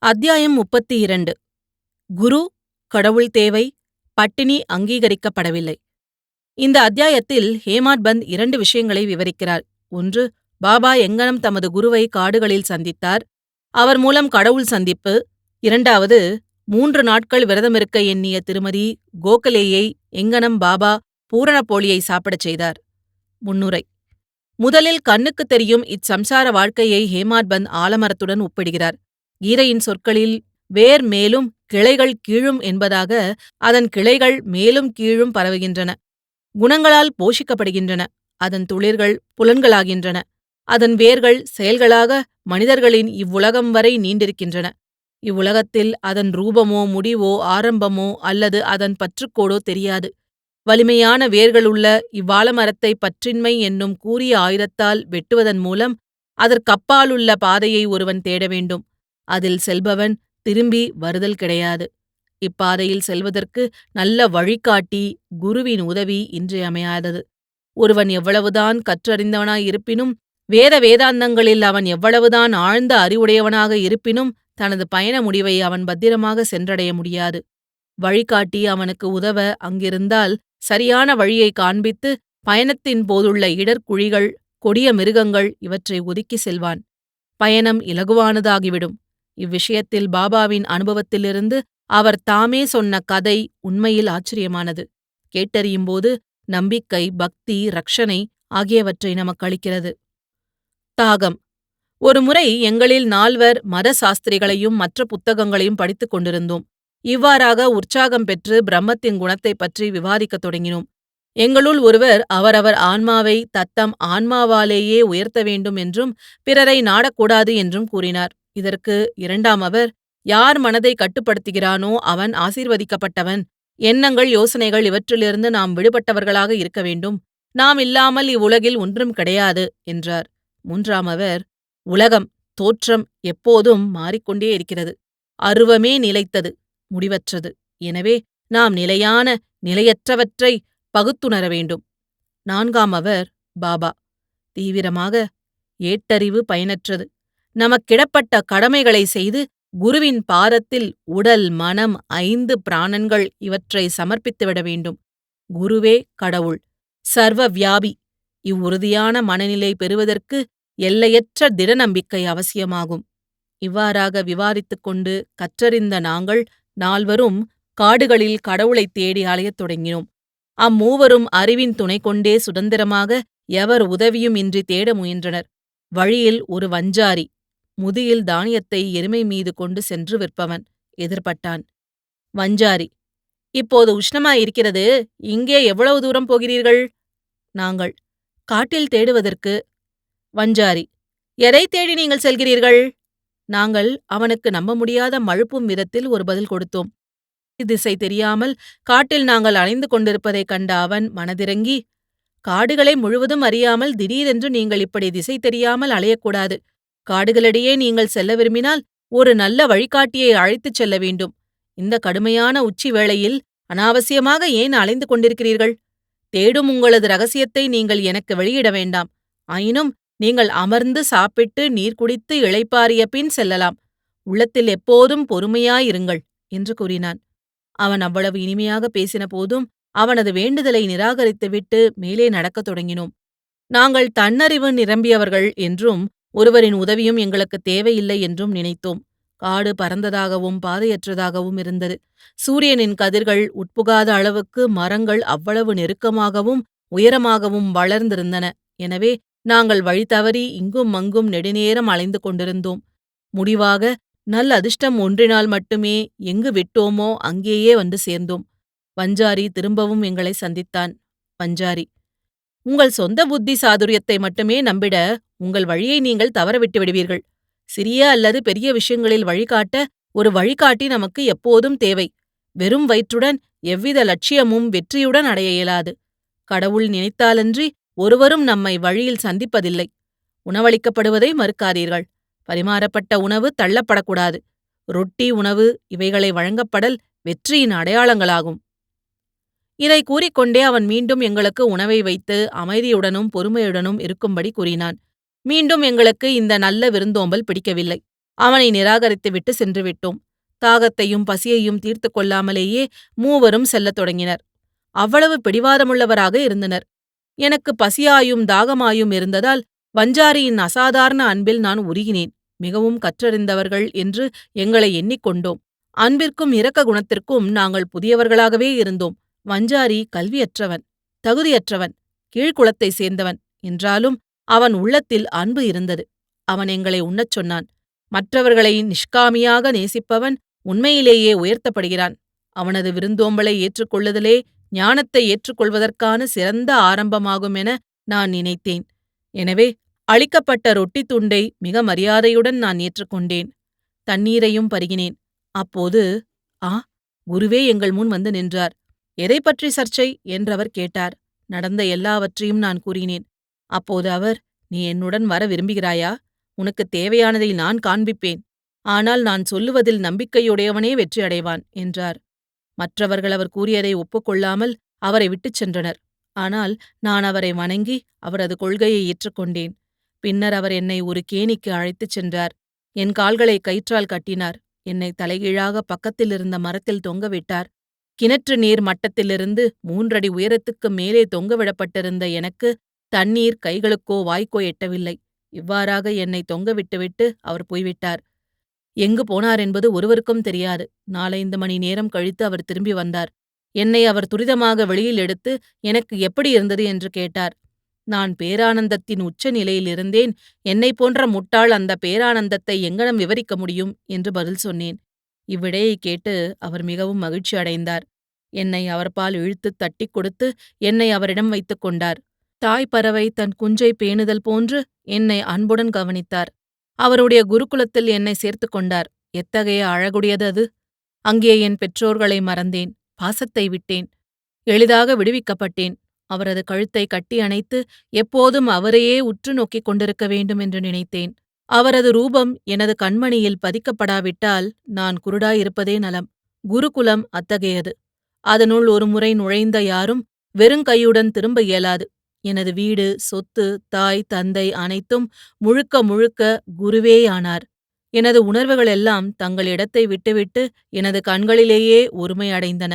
அத்தியாயம் முப்பத்தி இரண்டு குரு கடவுள் தேவை பட்டினி அங்கீகரிக்கப்படவில்லை. இந்த அத்தியாயத்தில் ஹேமாட் பந்த் இரண்டு விஷயங்களை விவரிக்கிறார். ஒன்று பாபா எங்கனம் தமது குருவை காடுகளில் சந்தித்தார். அவர் மூலம் கடவுள் சந்திப்பு. இரண்டாவது மூன்று நாட்கள் விரதமிருக்க எண்ணிய திருமதி கோகலேயை எங்கனம் பாபா பூரணப்போலியை சாப்பிடச் செய்தார். முன்னுரை. முதலில் கண்ணுக்குத் தெரியும் இச்சம்சார வாழ்க்கையை ஹேமாட் பந்த் ஆலமரத்துடன் ஒப்பிடுகிறார். கீதையின் சொற்களில் வேர் மேலும் கிளைகள் கீழும் என்பதாக அதன் கிளைகள் மேலும் கீழும் பரவுகின்றன. குணங்களால் போஷிக்கப்படுகின்றன. அதன் துளிர்கள் புலன்களாகின்றன. அதன் வேர்கள் செயல்களாக மனிதர்களின் இவ்வுலகம் வரை நீண்டிருக்கின்றன. இவ்வுலகத்தில் அதன் ரூபமோ முடிவோ ஆரம்பமோ அல்லது அதன் பற்றுக்கோடோ தெரியாது. வலிமையான வேர்களுள்ள இவ்வாழமரத்தை பற்றின்மை என்னும் கூறிய ஆயுதத்தால் வெட்டுவதன் மூலம் அதற்கப்பாலுள்ள பாதையை ஒருவன் தேட வேண்டும். அதில் செல்பவன் திரும்பி வருதல் கிடையாது. இப்பாதையில் செல்வதற்கு நல்ல வழிகாட்டி குருவின் உதவி இன்றியமையாதது. ஒருவன் எவ்வளவுதான் கற்றறிந்தவனாய் இருப்பினும் வேத வேதாந்தங்களில் அவன் எவ்வளவுதான் ஆழ்ந்த அறிவுடையவனாக இருப்பினும் தனது பயண முடிவை அவன் பத்திரமாக சென்றடைய முடியாது. வழிகாட்டி அவனுக்கு உதவ அங்கிருந்தால் சரியான வழியை காண்பித்து பயணத்தின் போதுள்ள இடர்குழிகள் கொடிய மிருகங்கள் இவற்றை ஒதுக்கி செல்வான். பயணம் இலகுவானதாகிவிடும். இவ்விஷயத்தில் பாபாவின் அனுபவத்திலிருந்து அவர் தாமே சொன்ன கதை உண்மையில் ஆச்சரியமானது. கேட்டறியும்போது நம்பிக்கை பக்தி ரக்ஷனை ஆகியவற்றை நமக்கு அளிக்கிறது. தாகம். ஒருமுறை எங்களில் நால்வர் மத சாஸ்திரிகளையும் மற்ற புத்தகங்களையும் படித்துக் கொண்டிருந்தோம். இவ்வாறாக உற்சாகம் பெற்று பிரம்மத்தின் குணத்தைப் பற்றி விவாதிக்கத் தொடங்கினோம். எங்களுள் ஒருவர் அவரவர் ஆன்மாவை தத்தம் ஆன்மாவாலேயே உயர்த்த வேண்டும் என்றும் பிறரை நாடக்கூடாது என்றும் கூறினார். இதற்கு இரண்டாம் அவர் யார் மனதை கட்டுப்படுத்துகிறானோ அவன் ஆசீர்வதிக்கப்பட்டவன். எண்ணங்கள் யோசனைகள் இவற்றிலிருந்து நாம் விடுபட்டவர்களாக இருக்க வேண்டும். நாம் இல்லாமல் இவ்வுலகில் ஒன்றும் கிடையாது என்றார். மூன்றாம் அவர் உலகம் தோற்றம் எப்போதும் மாறிக்கொண்டே இருக்கிறது. அருவமே நிலைத்தது முடிவற்றது. எனவே நாம் நிலையான நிலையற்றவற்றை பகுத்துணர வேண்டும். நான்காம் அவர் பாபா தீவிரமாக ஏட்டறிவு பயனற்றது. நமக்கிடப்பட்ட கடமைகளை செய்து குருவின் பாதத்தில் உடல் மனம் ஐந்து பிராணன்கள் இவற்றை சமர்ப்பித்துவிட வேண்டும். குருவே கடவுள் சர்வ வியாபி இவ்வுறுதியான மனநிலை பெறுவதற்கு எல்லையற்ற திடநம்பிக்கை அவசியமாகும். இவ்வாறாக விவாதித்துக் கொண்டு கற்றறிந்த நாங்கள் நால்வரும் காடுகளில் கடவுளைத் தேடி அலையத் தொடங்கினோம். அம்மூவரும் அறிவின் துணை கொண்டே சுதந்திரமாக எவர் உதவியும் இன்றி தேட முயன்றனர். வழியில் ஒரு வஞ்சாரி முதியில் தானியத்தை எருமை மீது கொண்டு சென்று விற்பவன் எதிர்பட்டான். வஞ்சாரி இப்போது உஷ்ணமாயிருக்கிறது. இங்கே எவ்வளவு தூரம் போகிறீர்கள்? நாங்கள் காட்டில் தேடுவதற்கு. வஞ்சாரி எதை தேடி நீங்கள் செல்கிறீர்கள்? நாங்கள் அவனுக்கு நம்ப முடியாத மழுப்பும் விதத்தில் ஒரு பதில் கொடுத்தோம். திசை தெரியாமல் காட்டில் நாங்கள் அலைந்து கொண்டிருப்பதைக் கண்ட அவன் மனதிறங்கி காடுகளை முழுவதும் அறியாமல் திடீரென்று நீங்கள் இப்படி திசை தெரியாமல் அலையக்கூடாது. காடுகளிடையே நீங்கள் செல்ல விரும்பினால் ஒரு நல்ல வழிகாட்டியை அழைத்துச் செல்ல வேண்டும். இந்த கடுமையான உச்சி வேளையில் அனாவசியமாக ஏன் அலைந்து கொண்டிருக்கிறீர்கள்? தேடும் உங்களது ரகசியத்தை நீங்கள் எனக்கு வெளியிட வேண்டாம். ஆயினும் நீங்கள் அமர்ந்து சாப்பிட்டு நீர் குடித்து இளைப்பாறிய பின் செல்லலாம். உள்ளத்தில் எப்போதும் பொறுமையாயிருங்கள் என்று கூறினான். அவன் அவ்வளவு இனிமையாக பேசின போதும் அவனது வேண்டுதலை நிராகரித்துவிட்டு மேலே நடக்கத் தொடங்கினோம். நாங்கள் தன்னறிவு நிரம்பியவர்கள் என்றும் ஒருவரின் உதவியும் எங்களுக்கு தேவையில்லை என்றும் நினைத்தோம். காடு பரந்ததாகவும் பாதையற்றதாகவும் இருந்தது. சூரியனின் கதிர்கள் உட்புகாத அளவுக்கு மரங்கள் அவ்வளவு நெருக்கமாகவும் உயரமாகவும் வளர்ந்திருந்தன. எனவே நாங்கள் வழி தவறி இங்கும் அங்கும் நெடுநேரம் அலைந்து கொண்டிருந்தோம். முடிவாக நல் அதிர்ஷ்டம் ஒன்றினால் மட்டுமே எங்கு விட்டோமோ அங்கேயே வந்து சேர்ந்தோம். பஞ்சாரி திரும்பவும் எங்களை சந்தித்தான். பஞ்சாரி உங்கள் சொந்த புத்தி சாதுரியத்தை மட்டுமே நம்பிட உங்கள் வழியை நீங்கள் தவறவிட்டு விடுவீர்கள். சிறிய அல்லது பெரிய விஷயங்களில் வழிகாட்ட ஒரு வழிகாட்டி நமக்கு எப்போதும் தேவை. வெறும் வயிற்றுடன் எவ்வித லட்சியமும் வெற்றியுடன் அடைய இயலாது. கடவுள் நினைத்தாலன்றி ஒருவரும் நம்மை வழியில் சந்திப்பதில்லை. உணவளிக்கப்படுவதை மறுக்காதீர்கள். பரிமாறப்பட்ட உணவு தள்ளப்படக்கூடாது. ரொட்டி உணவு இவைகளை வழங்கப்படல் வெற்றியின் அடையாளங்களாகும். இதை கூறிக்கொண்டே அவன் மீண்டும் எங்களுக்கு உணவை வைத்து அமைதியுடனும் பொறுமையுடனும் இருக்கும்படி கூறினான். மீண்டும் எங்களுக்கு இந்த நல்ல விருந்தோம்பல் பிடிக்கவில்லை. அவனை நிராகரித்துவிட்டு சென்றுவிட்டோம். தாகத்தையும் பசியையும் தீர்த்து கொள்ளாமலேயே மூவரும் செல்லத் தொடங்கினர். அவ்வளவு பிடிவாதமுள்ளவராக இருந்தனர். எனக்கு பசியாயும் தாகமாயும் இருந்ததால் வஞ்சாரியின் அசாதாரண அன்பில் நான் உருகினேன். மிகவும் கற்றறிந்தவர்கள் என்று எங்களை எண்ணிக்கொண்டோம் அன்பிற்கும் இரக்க குணத்திற்கும் நாங்கள் புதியவர்களாகவே இருந்தோம். வஞ்சாரி கல்வியற்றவன் தகுதியற்றவன் கீழ்குலத்தை சேர்ந்தவன் என்றாலும் அவன் உள்ளத்தில் அன்பு இருந்தது. அவன் எங்களை உண்ணச் சொன்னான். மற்றவர்களை நிஷ்காமியாக நேசிப்பவன் உண்மையிலேயே உயர்த்தப்படுகிறான். அவனது விருந்தோம்பலை ஏற்றுக்கொள்ளுதலே ஞானத்தை ஏற்றுக்கொள்வதற்கான சிறந்த ஆரம்பமாகும் என நான் நினைத்தேன். எனவே அளிக்கப்பட்ட ரொட்டி துண்டை மிக மரியாதையுடன் நான் ஏற்றுக்கொண்டேன். தண்ணீரையும் பருகினேன். அப்போது ஆ குருவே எங்கள் முன் வந்து நின்றார். எதை பற்றி சர்ச்சை? என்றவர் கேட்டார். நடந்த எல்லாவற்றையும் நான் கூறினேன். அப்போது அவர் நீ என்னுடன் வர விரும்புகிறாயா? உனக்கு தேவையானதை நான் காண்பிப்பேன். ஆனால் நான் சொல்லுவதில் நம்பிக்கையுடையவனே வெற்றியடைவான் என்றார். மற்றவர்கள் அவர் கூறியதை ஒப்புக்கொள்ளாமல் அவரை விட்டுச் சென்றனர். ஆனால் நான் அவரை வணங்கி அவரது கொள்கையை ஏற்றுக்கொண்டேன். பின்னர் அவர் என்னை ஒரு கேணிக்கு அழைத்துச் சென்றார். என் கால்களை கயிற்றால் கட்டினார். என்னை தலைகீழாக பக்கத்தில் இருந்த மரத்தில் தொங்கவிட்டார் கிணற்று நீர் மட்டத்திலிருந்து மூன்றடி உயரத்துக்கு மேலே தொங்கவிடப்பட்டிருந்த எனக்கு தண்ணீர் கைகளுக்கோ வாய்க்கோ எட்டவில்லை. இவ்வாறாக என்னை தொங்கவிட்டுவிட்டு அவர் போய்விட்டார். எங்கு போனார் என்பது ஒருவருக்கும் தெரியாது. நாலைந்து மணி நேரம் கழித்து அவர் திரும்பி வந்தார். என்னை அவர் துரிதமாக வெளியில் எடுத்து எனக்கு எப்படி இருந்தது? என்று கேட்டார். நான் பேரானந்தத்தின் உச்ச நிலையில் இருந்தேன். என்னை போன்ற முட்டாள் அந்த பேரானந்தத்தை எங்கனம் விவரிக்க முடியும்? என்று பதில் சொன்னேன். இவ்விடையை கேட்டு அவர் மிகவும் மகிழ்ச்சி அடைந்தார் என்னை அவர்பால் இழுத்துத் தட்டிக் கொடுத்து என்னை அவரிடம் வைத்துக் கொண்டார். தாய் பறவை தன் குஞ்சை பேணுதல் போன்று என்னை அன்புடன் கவனித்தார். அவருடைய குருகுலத்தில் என்னை சேர்த்துக் கொண்டார். எத்தகைய அழகுடையது அது! அங்கே என் பெற்றோர்களை மறந்தேன். பாசத்தை விட்டேன். எளிதாக விடுவிக்கப்பட்டேன். அவரது கழுத்தை கட்டி அணைத்து எப்போதும் அவரையே உற்று நோக்கிக் கொண்டிருக்க வேண்டும் என்று நினைத்தேன். அவரது ரூபம் எனது கண்மணியில் பதிக்கப்படாவிட்டால் நான் குருடாயிருப்பதே நலம். குருகுலம் அத்தகையது. அதனுள் ஒருமுறை நுழைந்த யாரும் வெறுங்கையுடன் திரும்ப இயலாது. எனது வீடு சொத்து தாய் தந்தை அனைத்தும் முழுக்க முழுக்க குருவேயானார். எனது உணர்வுகளெல்லாம் தங்கள் இடத்தை விட்டுவிட்டு எனது கண்களிலேயே ஒருமையடைந்தன.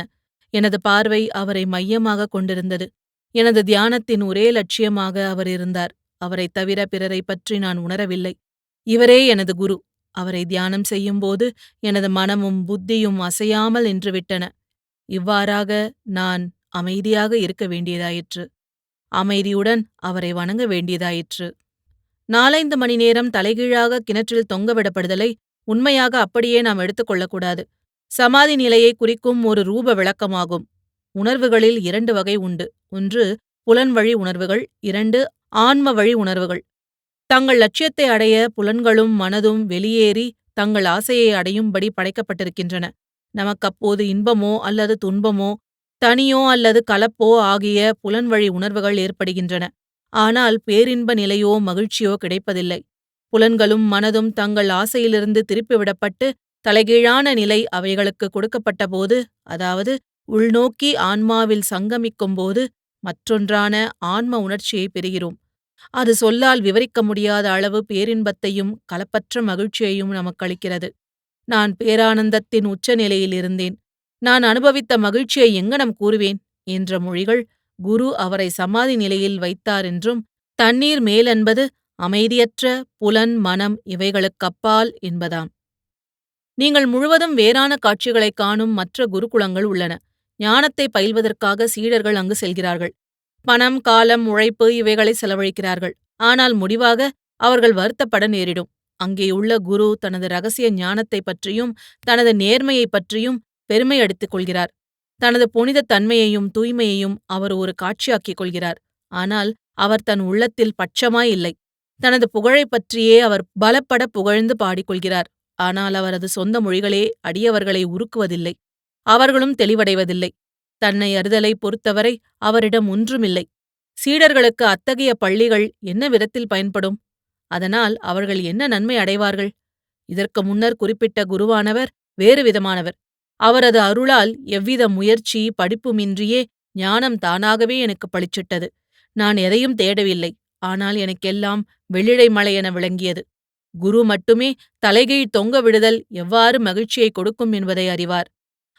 எனது பார்வை அவரை மையமாக கொண்டிருந்தது. எனது தியானத்தின் ஒரே லட்சியமாக அவர் இருந்தார். அவரைத் தவிர பிறரை பற்றி நான் உணரவில்லை. இவரே எனது குரு. அவரை தியானம் செய்யும்போது எனது மனமும் புத்தியும் அசையாமல் நின்றுவிட்டன. இவ்வாறாக நான் அமைதியாக இருக்க வேண்டியதாயிற்று. அமைதியுடன் அவரை வணங்க வேண்டியதாயிற்று. நாலைந்து மணி நேரம் தலைகீழாக கிணற்றில் தொங்கவிடப்படுதலை உண்மையாக அப்படியே நாம் எடுத்துக்கொள்ளக்கூடாது சமாதி நிலையை குறிக்கும் ஒரு ரூப விளக்கமாகும். உணர்வுகளில் இரண்டு வகை உண்டு. ஒன்று புலன்வழி உணர்வுகள். இரண்டு ஆன்ம வழி உணர்வுகள். தங்கள் லட்சியத்தை அடைய புலன்களும் மனதும் வெளியேறி தங்கள் ஆசையை அடையும்படி படைக்கப்பட்டிருக்கின்றன. நமக்கப்போது இன்பமோ அல்லது துன்பமோ தனியோ அல்லது கலப்போ ஆகிய புலன்வழி உணர்வுகள் ஏற்படுகின்றன. ஆனால் பேரின்ப நிலையோ மகிழ்ச்சியோ கிடைப்பதில்லை. புலன்களும் மனதும் தங்கள் ஆசையிலிருந்து திருப்பிவிடப்பட்டு தலைகீழான நிலை அவைகளுக்கு கொடுக்கப்பட்டபோது அதாவது உள்நோக்கி ஆன்மாவில் சங்கமிக்கும்போது மற்றொன்றான ஆன்ம உணர்ச்சியை பெறுகிறோம். அது சொல்லால் விவரிக்க முடியாத அளவு பேரின்பத்தையும் கலப்பற்ற மகிழ்ச்சியையும் நமக்களிக்கிறது நான் பேரானந்தத்தின் உச்சநிலையில் இருந்தேன். நான் அனுபவித்த மகிழ்ச்சியை எங்கனம் கூறுவேன்? என்ற மொழிகள் குரு அவரை சமாதி நிலையில் வைத்தார் என்றும் தண்ணீர் மேலென்பது அமைதியற்ற புலன் மனம் இவைகளுக்கப்பால் என்பதாம். நீங்கள் முழுவதும் வேறான காட்சிகளைக் காணும் மற்ற குருகுலங்கள் உள்ளன. ஞானத்தை பயில்வதற்காக சீடர்கள் அங்கு செல்கிறார்கள். பணம் காலம் உழைப்பு இவைகளை செலவழிக்கிறார்கள். ஆனால் முடிவாக அவர்கள் வருத்தப்பட நேரிடும். அங்கேயுள்ள குரு தனது ரகசிய ஞானத்தை பற்றியும் தனது நேர்மையைப் பற்றியும் பெருமை அடித்துக் கொள்கிறார். தனது புனித தன்மையையும் தூய்மையையும் அவர் ஒரு காட்சியாக்கிக் கொள்கிறார். ஆனால் அவர் தன் உள்ளத்தில் பட்சமாய் இல்லை. தனது புகழைப் பற்றியே அவர் பலப்பட புகழ்ந்து பாடிக்கொள்கிறார் ஆனால் அவரது சொந்த மொழிகளே அடியவர்களை உருக்குவதில்லை. அவர்களும் தெளிவடைவதில்லை. தன்னை அறிதலை பொறுத்தவரை அவரிடம் ஒன்றுமில்லை. சீடர்களுக்கு அத்தகைய பள்ளிகள் என்ன விதத்தில் பயன்படும்? அதனால் அவர்கள் என்ன நன்மை அடைவார்கள்? இதற்கு முன்னர் குறிப்பிட்ட குருவானவர் வேறு விதமானவர். அவரது அருளால் எவ்வித முயற்சி படிப்புமின்றியே ஞானம் தானாகவே எனக்கு பளிச்சிட்டது. நான் எதையும் தேடவில்லை. ஆனால் எனக்கெல்லாம் வெள்ளிடை மலை என விளங்கியது. குரு மட்டுமே தலைகீழ் தொங்க விடுதல் எவ்வாறு மகிழ்ச்சியை கொடுக்கும் என்பதை அறிவார்.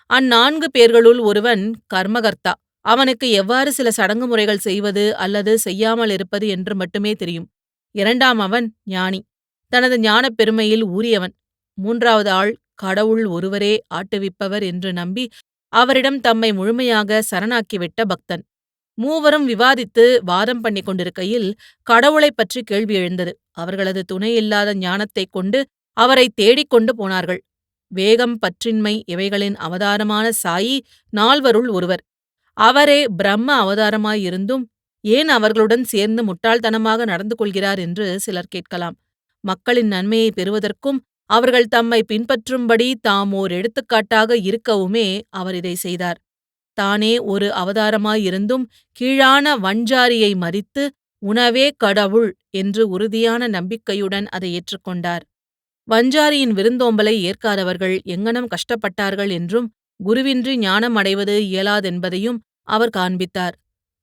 அந்நான்கு பேர்களுள் ஒருவன் கர்மகர்த்தா. அவனுக்கு எவ்வாறு சில சடங்கு முறைகள் செய்வது அல்லது செய்யாமல் இருப்பது என்று மட்டுமே தெரியும். இரண்டாம் அவன் ஞானி. தனது ஞானப் பெருமையில் ஊறியவன். மூன்றாவது ஆள் கடவுள் ஒருவரே ஆட்டுவிப்பவர் என்று நம்பி அவரிடம் தம்மை முழுமையாக சரணாக்கிவிட்ட பக்தன். மூவரும் விவாதித்து வாதம் பண்ணிக் கொண்டிருக்கையில் கடவுளைப் பற்றி கேள்வி எழுந்தது. அவர்களது துணையில்லாத ஞானத்தைக் கொண்டு அவரை தேடிக் கொண்டு போனார்கள். வேகம் பற்றின்மை இவைகளின் அவதாரமான சாயி நால்வருள் ஒருவர். அவரே பிரம்ம அவதாரமாயிருந்தும் ஏன் அவர்களுடன் சேர்ந்து முட்டாள்தனமாக நடந்து கொள்கிறார் என்று சிலர் கேட்கலாம். மக்களின் நன்மையை பெறுவதற்கும் அவர்கள் தம்மை பின்பற்றும்படி தாம் ஓர் எடுத்துக்காட்டாக இருக்கவுமே அவர் இதை செய்தார். தானே ஒரு அவதாரமாயிருந்தும் கீழான வஞ்சாரியை மதித்து உணவே கடவுள் என்று உறுதியான நம்பிக்கையுடன் அதை ஏற்றுக்கொண்டார். வஞ்சாரியின் விருந்தோம்பலை ஏற்காதவர்கள் எங்கனம் கஷ்டப்பட்டார்கள் என்றும் குருவின்றி ஞானம் அடைவது இயலாதென்பதையும் அவர் காண்பித்தார்.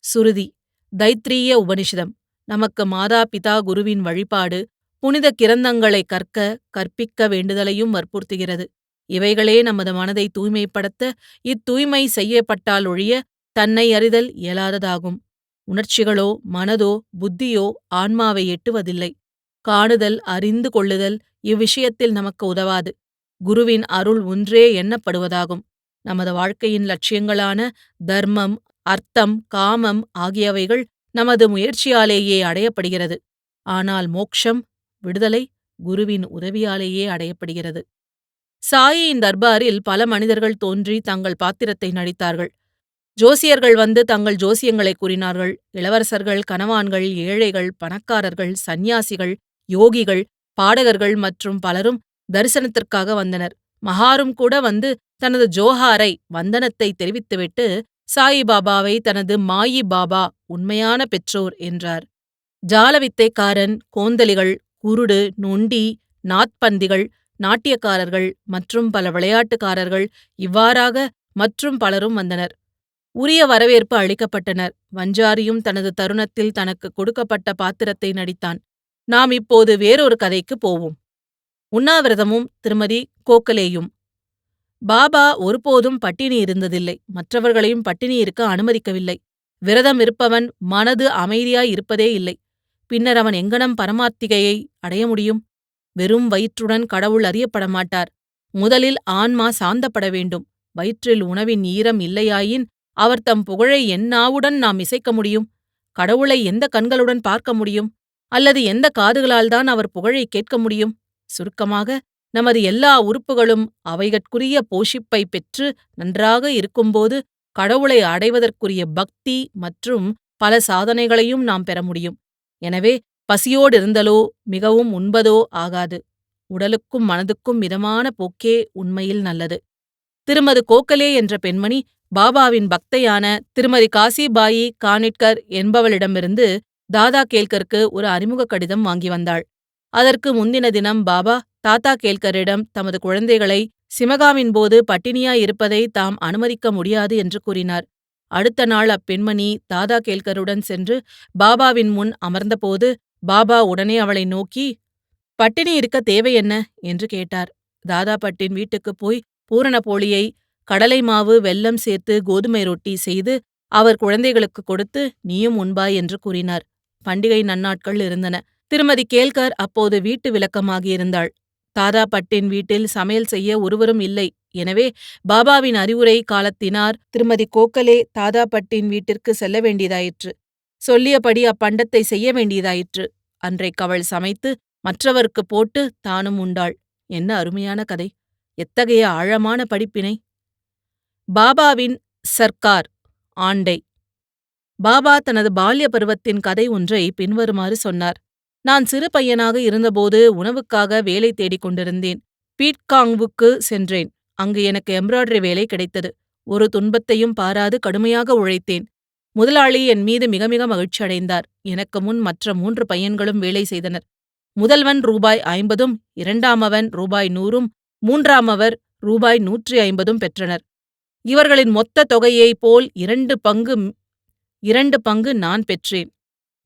சுருதி தைத்திரிய உபனிஷதம் நமக்கு மாதா பிதா குருவின் வழிபாடு புனித கிரந்தங்களை கற்க கற்பிக்க வேண்டுதலையும் வற்புறுத்துகிறது. இவைகளே நமது மனதை தூய்மைப்படுத்த இத்தூய்மை செய்யப்பட்டால் ஒழிய தன்னை அறிதல் இயலாததாகும். உணர்ச்சிகளோ மனதோ புத்தியோ ஆன்மாவை எட்டுவதில்லை. காணுதல் அறிந்து கொள்ளுதல் இவ்விஷயத்தில் நமக்கு உதவாது. குருவின் அருள் ஒன்றே எண்ணப்படுவதாகும். நமது வாழ்க்கையின் லட்சியங்களான தர்மம் அர்த்தம் காமம் ஆகியவைகள் நமது முயற்சியாலேயே அடையப்படுகிறது. ஆனால் மோக்ஷம் விடுதலை குருவின் உதவியாலேயே அடையப்படுகிறது. சாயியின் தர்பாரில் பல மனிதர்கள் தோன்றி தங்கள் பாத்திரத்தை நடித்தார்கள். ஜோசியர்கள் வந்து தங்கள் ஜோசியங்களை கூறினார்கள். இளவரசர்கள் கனவான்கள் ஏழைகள் பணக்காரர்கள் சந்நியாசிகள் யோகிகள் பாடகர்கள் மற்றும் பலரும் தரிசனத்திற்காக வந்தனர். மகாரும் கூட வந்து தனது ஜோஹாரை வந்தனத்தை தெரிவித்துவிட்டு சாயிபாபாவை தனது மாயி பாபா உண்மையான பெற்றோர் என்றார். ஜாலவித்தைக்காரன் கோந்தலிகள் குருடு நொண்டி நாத்பந்திகள் நாட்டியக்காரர்கள் மற்றும் பல விளையாட்டுக்காரர்கள் இவ்வாறாக மற்றும் பலரும் வந்தனர். உரிய வரவேற்பு அளிக்கப்பட்டனர். வஞ்சாரியும் தனது தருணத்தில் தனக்கு கொடுக்கப்பட்ட பாத்திரத்தை நடித்தான். நாம் இப்போது வேறொரு கதைக்கு போவோம். உண்ணாவிரதமும் திருமதி கோக்கலேயும் பாபா ஒருபோதும் பட்டினி இருந்ததில்லை. மற்றவர்களையும் பட்டினி இருக்க அனுமதிக்கவில்லை. விரதம் இருப்பவன் மனது அமைதியாய் இருப்பதே இல்லை. பின்னர் அவன் எங்கனம் பரமாத்திகையை அடைய முடியும்? வெறும் வயிற்றுடன் கடவுள் அறியப்பட மாட்டார் முதலில் ஆன்மா சாந்தப்பட வேண்டும். வயிற்றில் உணவின் ஈரம் இல்லையாயின் அவர் தம் புகழை எந்நாவுடன் நாம் இசைக்க முடியும்? கடவுளை எந்த கண்களுடன் பார்க்க முடியும்? அல்லது எந்த காதுகளால்தான் அவர் புகழை கேட்க முடியும்? சுருக்கமாக நமது எல்லா உறுப்புகளும் அவைகட்குரிய போஷிப்பை பெற்று நன்றாக இருக்கும்போது கடவுளை அடைவதற்குரிய பக்தி மற்றும் பல சாதனைகளையும் நாம் பெற முடியும். எனவே பசியோடிருந்தலோ மிகவும் உண்பதோ ஆகாது. உடலுக்கும் மனதுக்கும் மிதமான போக்கே உண்மையில் நல்லது. திருமது கோக்கலே என்ற பெண்மணி பாபாவின் பக்தையான திருமதி காசிபாயி கானிட்கர் என்பவளிடமிருந்து தாதா கேல்கருக்கு ஒரு அறிமுக கடிதம் வாங்கி வந்தாள். அதற்கு முந்தின தினம் பாபா தாத்தா கேல்கரிடம் தமது குழந்தைகளை சிமகாவின் போது பட்டினியாயிருப்பதை தாம் அனுமதிக்க முடியாது என்று கூறினார். அடுத்த நாள் அப்பெண்மணி தாதா கேல்கருடன் சென்று பாபாவின் முன் அமர்ந்தபோது பாபா உடனே அவளை நோக்கி பட்டினி இருக்க தேவை என்ன என்று கேட்டார். தாதா பட்டின் வீட்டுக்குப் போய் பூரண போளியை கடலை மாவு வெல்லம் சேர்த்து கோதுமை ரொட்டி செய்து அவர் குழந்தைகளுக்கு கொடுத்து நீயும் உண்பாய் என்று கூறினார். பண்டிகை நன்னாட்கள் இருந்தன. திருமதி கேல்கர் அப்போது வீட்டு விளக்கமாகியிருந்தாள். தாதாபட்டின் வீட்டில் சமையல் செய்ய ஒருவரும் இல்லை. எனவே பாபாவின் அறிவுரை காலத்தினார் திருமதி கோக்கலே தாதா பட்டின் வீட்டிற்கு செல்ல வேண்டியதாயிற்று. சொல்லியபடி அப்பண்டத்தை செய்ய வேண்டியதாயிற்று. அன்றைக்கு அவள் சமைத்து மற்றவருக்கு போட்டு தானும் உண்டாள். என்ன அருமையான கதை. எத்தகைய ஆழமான படிப்பினை. பாபாவின் சர்க்கார் ஆண்டை. பாபா தனது பால்ய பருவத்தின் கதை ஒன்றை பின்வருமாறு சொன்னார். நான் சிறு பையனாக இருந்தபோது உணவுக்காக வேலை தேடிக் கொண்டிருந்தேன். பீட்காங்வுக்கு சென்றேன். அங்கு எனக்கு எம்ப்ராய்டரி வேலை கிடைத்தது. ஒரு துன்பத்தையும் பாராது கடுமையாக உழைத்தேன். முதலாளி என் மீது மிக மிக மகிழ்ச்சி அடைந்தார். எனக்கு முன் மற்ற மூன்று பையன்களும் வேலை செய்தனர். முதல்வன் ரூபாய் ஐம்பதும் இரண்டாமவன் ரூபாய் நூறும் மூன்றாமவர் ரூபாய் நூற்றி ஐம்பதும் பெற்றனர். இவர்களின் மொத்த தொகையைப் போல் இரண்டு பங்கு இரண்டு பங்கு நான் பெற்றேன்.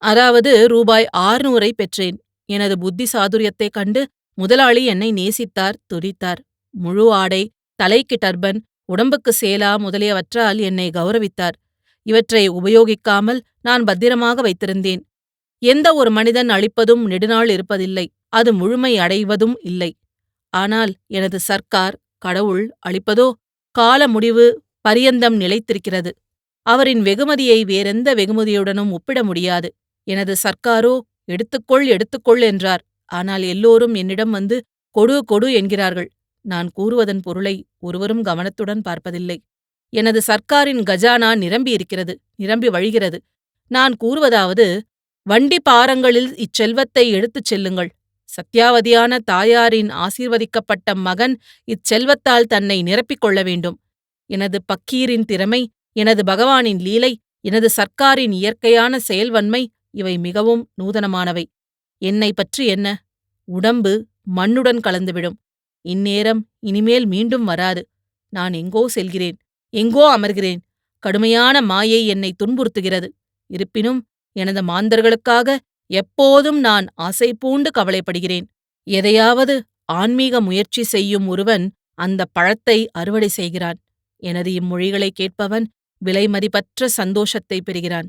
அதாவது ரூபாய் ஆறுநூறை பெற்றேன். எனது புத்தி சாதுரியத்தைக் கண்டு முதலாளி என்னை நேசித்தார் துரித்தார் முழு ஆடை தலைக்கு டர்பன் உடம்புக்கு சேலா முதலியவற்றால் என்னை கௌரவித்தார். இவற்றை உபயோகிக்காமல் நான் பத்திரமாக வைத்திருந்தேன். எந்த ஒரு மனிதன் அளிப்பதும் நெடுநாள் இருப்பதில்லை. அது முழுமை அடைவதும் இல்லை. ஆனால் எனது சர்க்கார் கடவுள் அளிப்பதோ கால முடிவு பரியந்தம் நிலைத்திருக்கிறது. அவரின் வெகுமதியை வேறெந்த வெகுமதியுடனும் ஒப்பிட முடியாது. எனது சர்க்காரோ எடுத்துக்கொள் எடுத்துக்கொள் என்றார். ஆனால் எல்லோரும் என்னிடம் வந்து கொடு கொடு என்கிறார்கள். நான் கூறுவதன் பொருளை ஒருவரும் கவனத்துடன் பார்ப்பதில்லை. எனது சர்க்காரின் கஜானா நிரம்பியிருக்கிறது நிரம்பி வழிகிறது. நான் கூறுவதாவது வண்டி பாரங்களில் இச்செல்வத்தை எடுத்துச் செல்லுங்கள். சத்யாவதியான தாயாரின் ஆசீர்வதிக்கப்பட்ட மகன் இச்செல்வத்தால் தன்னை நிரப்பிக் கொள்ள வேண்டும். எனது பக்கீரின் திறமை எனது பகவானின் லீலை எனது சர்க்காரின் இயற்கையான செயல்வன்மை இவை மிகவும் நூதனமானவை. என்னை பற்றி என்ன? உடம்பு மண்ணுடன் கலந்துவிடும். இந்நேரம் இனிமேல் மீண்டும் வராது. நான் எங்கோ செல்கிறேன். எங்கோ அமர்கிறேன். கடுமையான மாயை என்னை துன்புறுத்துகிறது. இருப்பினும் எனது மாந்தர்களுக்காக எப்போதும் நான் ஆசை பூண்டு கவலைப்படுகிறேன். எதையாவது ஆன்மீக முயற்சி செய்யும் ஒருவன் அந்த பழத்தை அறுவடை செய்கிறான். எனது இம்மொழிகளை கேட்பவன் விலைமதிப்பற்ற சந்தோஷத்தை பெறுகிறான்.